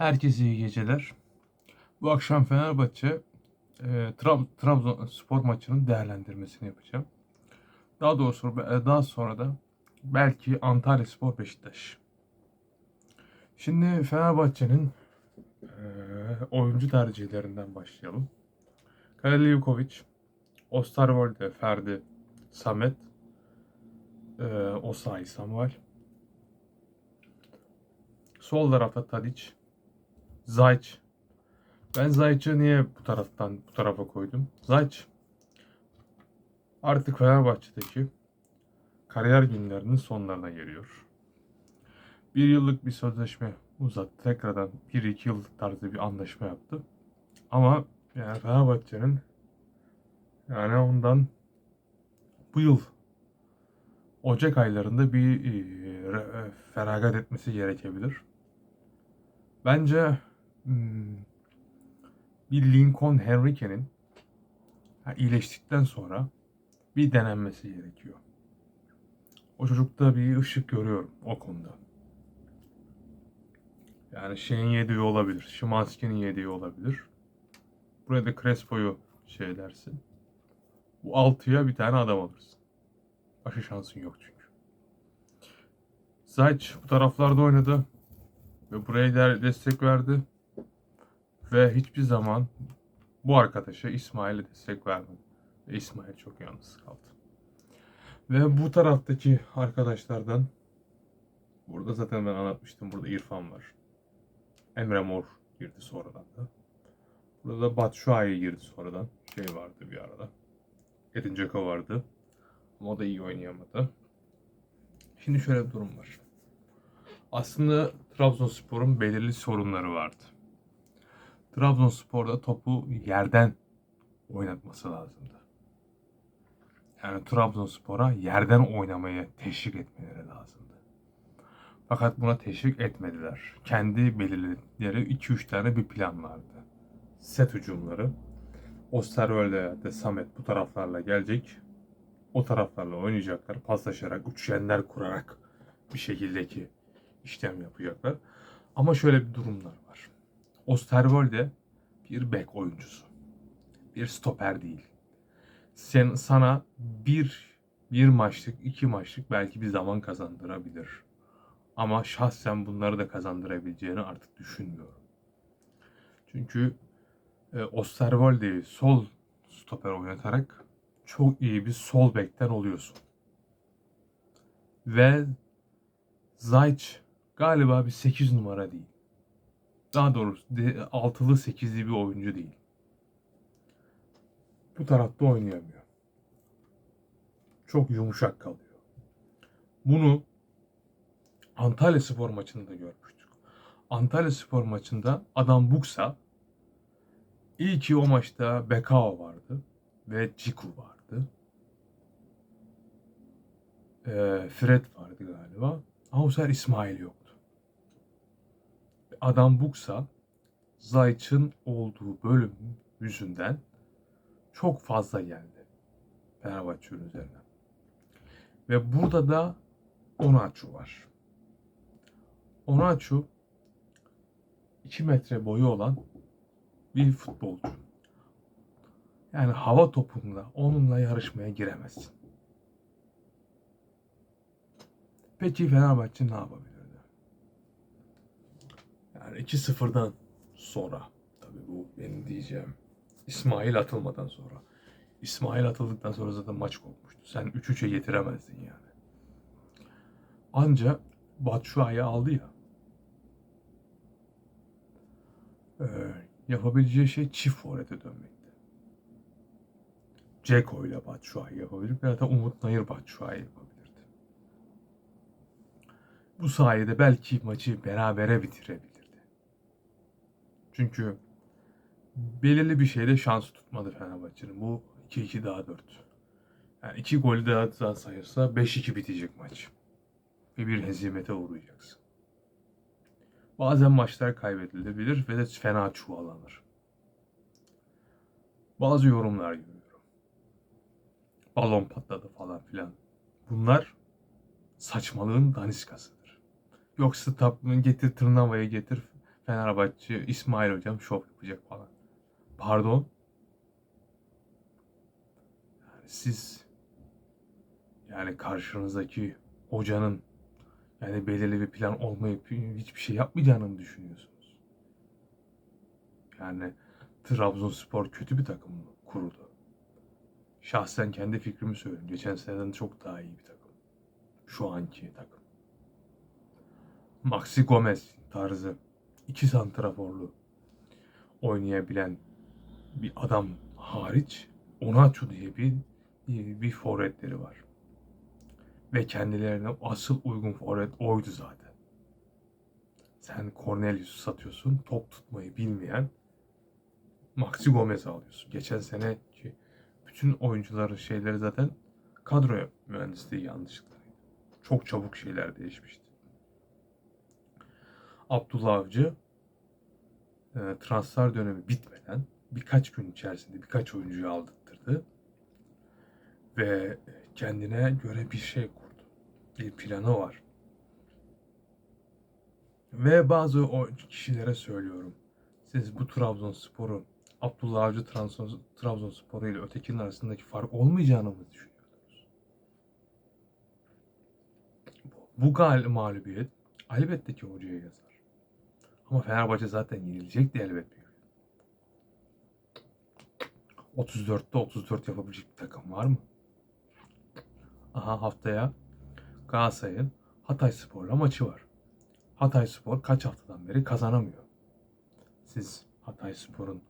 Herkese iyi geceler. Bu akşam Fenerbahçe e, Trab- Trabzonspor maçının değerlendirmesini yapacağım. Daha doğrusu e, daha sonra da belki Antalya Spor Beşiktaş. Şimdi Fenerbahçe'nin e, oyuncu tercihlerinden başlayalım. Kale Livkovic, Osterwolde, Ferdi, Samet, e, Osayi Samuel. Sol tarafta Tadic, Zayç. Ben Zayç'ı niye bu taraftan bu tarafa koydum? Zayç artık Fenerbahçe'deki kariyer günlerinin sonlarına geliyor. Bir yıllık bir sözleşme uzattı. Tekrardan 1-2 yıllık tarzı bir anlaşma yaptı. Ama yani Fenerbahçe'nin yani ondan bu yıl Ocak aylarında bir e, feragat etmesi gerekebilir. Bence hmm, bir Lincoln Henrique'nin iyileştikten sonra bir denenmesi gerekiyor. O çocukta bir ışık görüyorum o konuda. Yani şeyin yediği olabilir. Şimanski'nin yediği olabilir. Buraya da Crespo'yu şey dersin. Bu altıya bir tane adam alırsın. Başka şansın yok çünkü. Zayç bu taraflarda oynadı. Ve buraya de- destek verdi. Ve hiçbir zaman bu arkadaşa İsmail'e destek vermedi. Ve İsmail çok yalnız kaldı. Ve bu taraftaki arkadaşlardan burada zaten ben anlatmıştım. Burada İrfan var. Emre Mor girdi sonradan da. Burada da Batshuayi girdi sonradan. Şey vardı bir arada. Edin Dzeko vardı. Ama o da iyi oynayamadı. Şimdi şöyle bir durum var. Aslında Trabzonspor'un belirli sorunları vardı. Trabzonspor'da topu yerden oynatması lazımdı. Yani Trabzonspor'a yerden oynamaya teşvik etmeleri lazımdı. Fakat buna teşvik etmediler. Kendi belirledikleri 2-3 tane bir plan vardı. Set hücumları. Osterwolde de Samet bu taraflarla gelecek. O taraflarla oynayacaklar. Paslaşarak, üçgenler kurarak bir şekildeki işlem yapacaklar. Ama şöyle bir durumlar var. Osterwolde bir bek oyuncusu. Bir stoper değil. Sen, sana bir, bir maçlık, iki maçlık belki bir zaman kazandırabilir. Ama şahsen bunları da kazandırabileceğini artık düşünmüyorum. Çünkü e, Osterwolde'yi sol stoper oynatarak çok iyi bir sol bekten oluyorsun. Ve Zayç galiba bir 8 numara değil. Daha doğrusu altılı 8'li bir oyuncu değil. Bu tarafta oynayamıyor. Çok yumuşak kalıyor. Bunu Antalya Spor maçında görmüştük. Antalya Spor maçında adam Buksa iyi ki o maçta Bekao vardı ve Ciku vardı. Ee, Fred vardı galiba. Ama bu sefer İsmail yoktu. Adam Buksa Zayç'ın olduğu bölüm yüzünden çok fazla geldi Fenerbahçe'nin üzerine. Ve burada da Onaçu var. Onaçu 2 metre boyu olan bir futbolcu. Yani hava topunda onunla yarışmaya giremezsin. Peki Fenerbahçe ne yapabilirdi? Yani 2-0'dan sonra tabii bu benim diyeceğim. İsmail atılmadan sonra. İsmail atıldıktan sonra zaten maç kopmuştu. Sen 3-3'e getiremezdin yani. Anca Batshuayi aldı ya. Ee, yapabileceği şey çift forvete dönmekti. Ceko ile Batshuayi yapabilir ya da Umut Nayır Batshuayi yapabilirdi. Bu sayede belki maçı berabere bitirebilirdi. Çünkü belirli bir şeyde şans tutmadı Fenerbahçe'nin. Bu 2-2 daha 4. Yani 2 golü daha, daha sayırsa 5-2 bitecek maç. Ve bir hezimete uğrayacaksın. Bazen maçlar kaybedilebilir ve de fena çuvallanır. Bazı yorumlar görüyorum. Balon patladı falan filan. Bunlar saçmalığın daniskasıdır. Yoksa tapını getir tırnavayı getir Fenerbahçe İsmail hocam şov yapacak falan. Pardon. Yani siz yani karşınızdaki hocanın yani belirli bir plan olmayıp hiçbir şey yapmayacağını mı düşünüyorsunuz? Yani Trabzonspor kötü bir takım mı kurdu? Şahsen kendi fikrimi söylüyorum. Geçen seneden çok daha iyi bir takım. Şu anki takım. Maxi Gomez tarzı iki santraforlu oynayabilen bir adam hariç Onaçu diye bir bir forvetleri var. Ve kendilerine asıl uygun forvet oydu zaten. Sen Cornelius'u satıyorsun, top tutmayı bilmeyen Maxi Gomez alıyorsun. Geçen sene ki bütün oyuncuların şeyleri zaten kadro mühendisliği yanlışlıklarıydı. Çok çabuk şeyler değişmişti. Abdullah Avcı e, transfer dönemi bitmeden birkaç gün içerisinde birkaç oyuncuyu aldırttırdı. Ve kendine göre bir şey kurdu. Bir planı var. Ve bazı o kişilere söylüyorum. Siz bu Trabzonspor'u Abdullah Avcı Trabzon, Trabzonspor'u ile ötekinin arasındaki fark olmayacağını mı düşünüyorsunuz? Bu gal mağlubiyet elbette ki hocaya yazar. Ama Fenerbahçe zaten yenilecekti elbette. 34'te 34 yapabilecek bir takım var mı? Aha haftaya Galatasaray'ın Hatay Spor'la maçı var. Hatay Spor kaç haftadan beri kazanamıyor. Siz Hatay Spor'un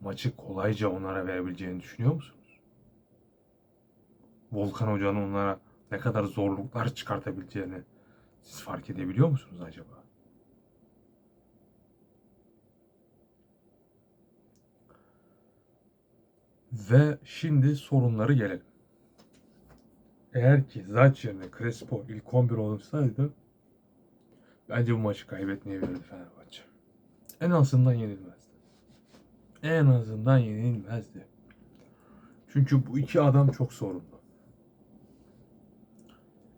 maçı kolayca onlara verebileceğini düşünüyor musunuz? Volkan Hoca'nın onlara ne kadar zorluklar çıkartabileceğini siz fark edebiliyor musunuz acaba? Ve şimdi sorunları gelelim. Eğer ki Zaç yerine Crespo ilk 11 olursaydı bence bu maçı kaybetmeyebilirdi Fenerbahçe. En azından yenilmezdi. En azından yenilmezdi. Çünkü bu iki adam çok sorunlu.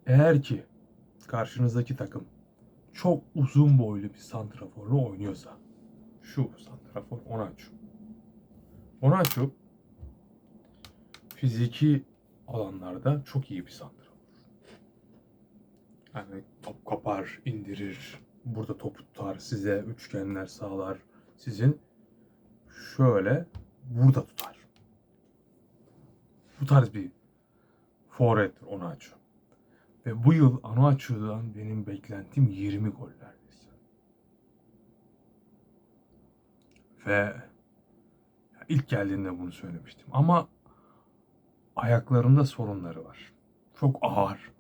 Eğer ki karşınızdaki takım çok uzun boylu bir santraforla oynuyorsa şu santrafor Onaçu. Onaçu fiziki alanlarda çok iyi bir santrafor. Yani top kapar, indirir, burada topu tutar, size üçgenler sağlar. Sizin şöyle burada tutar. Bu tarz bir forvettir Onaçu. Ve bu yıl Onaçu'dan benim beklentim 20 gol. Ve ilk geldiğinde bunu söylemiştim. Ama ayaklarında sorunları var. Çok ağır.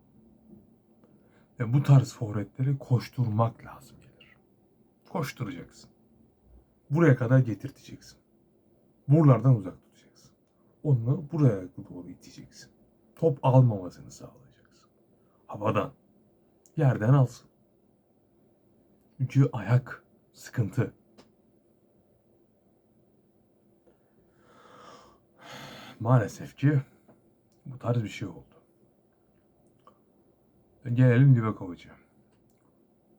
Ve bu tarz forvetleri koşturmak lazım gelir. Koşturacaksın. Buraya kadar getirteceksin. Buralardan uzak tutacaksın. Onu buraya doğru iteceksin. Top almamasını sağlayacaksın. Havadan. Yerden alsın. Çünkü ayak sıkıntı. Maalesef ki bu tarz bir şey oldu. Gelelim Livakovic'e.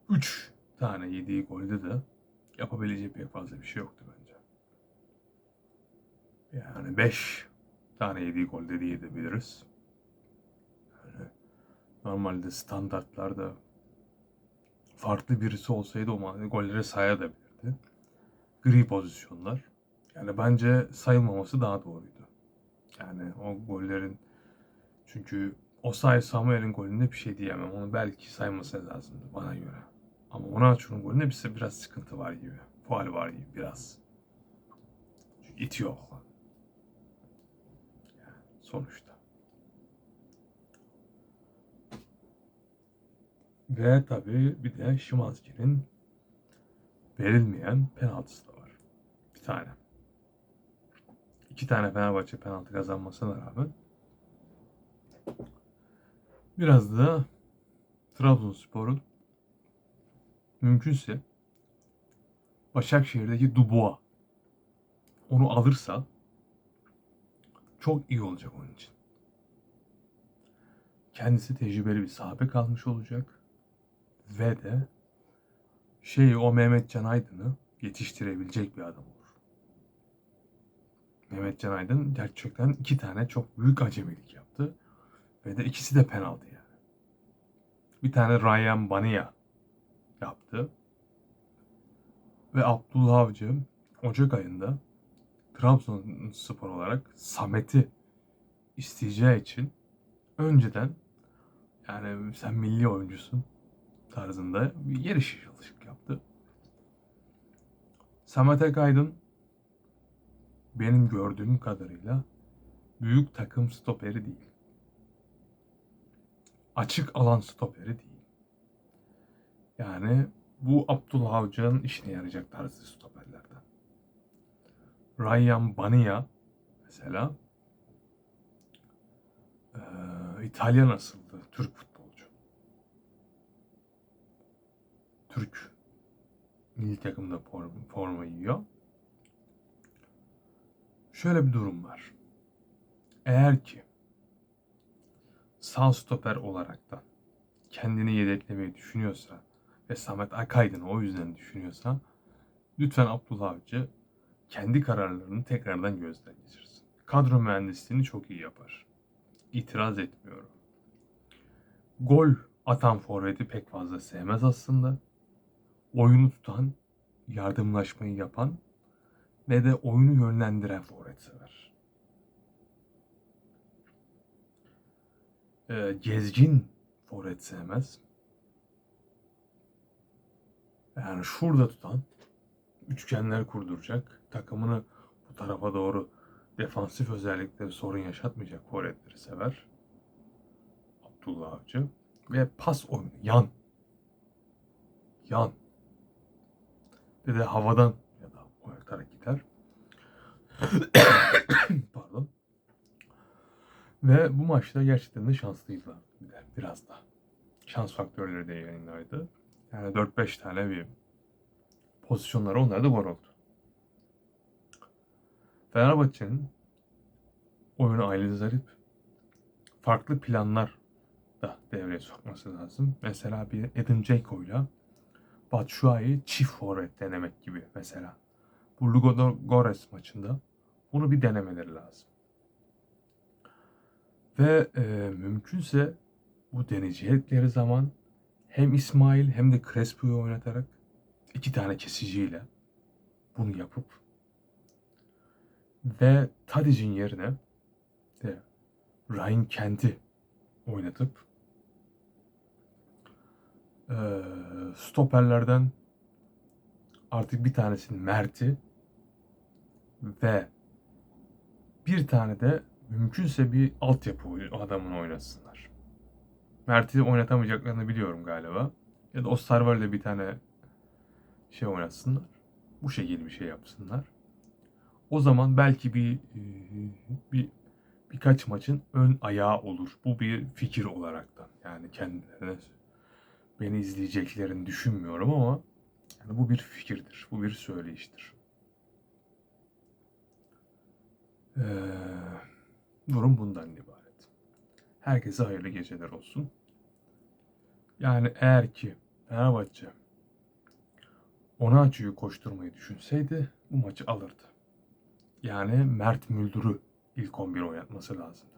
3 tane yediği golde de yapabileceği pek fazla bir şey yoktu bence. Yani 5 tane yediği golde diye edebiliriz. Yani normalde standartlarda farklı birisi olsaydı o golleri sayabilirdi. Gri pozisyonlar. Yani bence sayılmaması daha doğruydu. Yani o gollerin çünkü o say Samuel'in golünde bir şey diyemem. Onu belki sayması lazımdı bana göre. Ama Onaçu'nun golünde bir biraz sıkıntı var gibi. Faal var gibi biraz. Çünkü itiyor sonuçta. Ve tabii bir de Şimanski'nin verilmeyen penaltısı da var. Bir tane. İki tane Fenerbahçe penaltı kazanmasına rağmen biraz da Trabzonspor'un mümkünse Başakşehir'deki Dubois onu alırsa çok iyi olacak onun için. Kendisi tecrübeli bir sahabe kalmış olacak ve de şey o Mehmet Can Aydın'ı yetiştirebilecek bir adam olur. Mehmet Can Aydın gerçekten iki tane çok büyük acemilik yaptı. Ve de ikisi de penaltı yani. Bir tane Ryan Bania yaptı. Ve Abdullah Avcı Ocak ayında Trabzonspor olarak Samet'i isteyeceği için önceden yani sen milli oyuncusun tarzında bir yer çalışık yaptı. Samet Akaydın benim gördüğüm kadarıyla büyük takım stoperi değil. Açık alan stoperi değil. Yani bu Abdullah Avcı'nın işine yarayacak tarzı stoperlerden. Ryan Bania mesela eee, İtalyan asıllı Türk futbolcu. Türk milli takımda form- forma giyiyor. Şöyle bir durum var. Eğer ki sağ stoper olarak da kendini yedeklemeyi düşünüyorsa ve Samet Akaydın'ı o yüzden düşünüyorsa lütfen Abdullah Avcı kendi kararlarını tekrardan gözden geçirsin. Kadro mühendisliğini çok iyi yapar. İtiraz etmiyorum. Gol atan forveti pek fazla sevmez aslında. Oyunu tutan, yardımlaşmayı yapan ve de oyunu yönlendiren forvet sever. Ee, gezgin forvet sevmez. Yani şurada tutan, üçgenler kurduracak, takımını bu tarafa doğru defansif özellikleri sorun yaşatmayacak forvetleri sever. Abdullah Avcı. Ve pas oyunu, yan. Yan. Ve de havadan ya da oynatarak gider. Ve bu maçta gerçekten de şanslıydılar. Biraz da. Şans faktörleri de yayınlaydı. Yani 4-5 tane bir pozisyonları onlar da gol oldu. Fenerbahçe'nin oyunu Aylin Zarip farklı planlar da devreye sokması lazım. Mesela bir Edin Dzeko'yla Batshuayi çift forvet denemek gibi mesela. Bu Ludogorets maçında bunu bir denemeleri lazım. Ve e, mümkünse bu deneyecekleri zaman hem İsmail hem de Crespo'yu oynatarak iki tane kesiciyle bunu yapıp ve Tadic'in yerine de Ryan Kent'i oynatıp eee, stoperlerden artık bir tanesini Mert'i ve bir tane de mümkünse bir altyapı adamını oynasınlar. Mert'i oynatamayacaklarını biliyorum galiba. Ya da Osterwald'e bir tane şey oynatsınlar. Bu şekilde bir şey yapsınlar. O zaman belki bir e, bir birkaç maçın ön ayağı olur. Bu bir fikir olaraktan. Yani kendilerine beni izleyeceklerini düşünmüyorum ama yani bu bir fikirdir. Bu bir söyleyiştir. Ee, durum bundan ibaret. Herkese hayırlı geceler olsun. Yani eğer ki Fenerbahçe Onaçu'yu koşturmayı düşünseydi bu maçı alırdı. Yani Mert Müldür'ü ilk 11 oynatması lazımdı.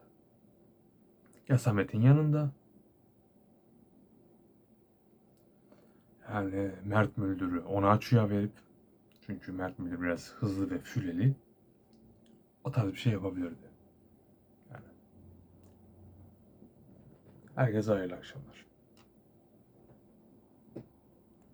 Ya Samet'in yanında yani Mert Müldür'ü Onaçu'ya verip çünkü Mert Müldür biraz hızlı ve füleli o tarz bir şey yapabilirdi. Herkese hayırlı akşamlar.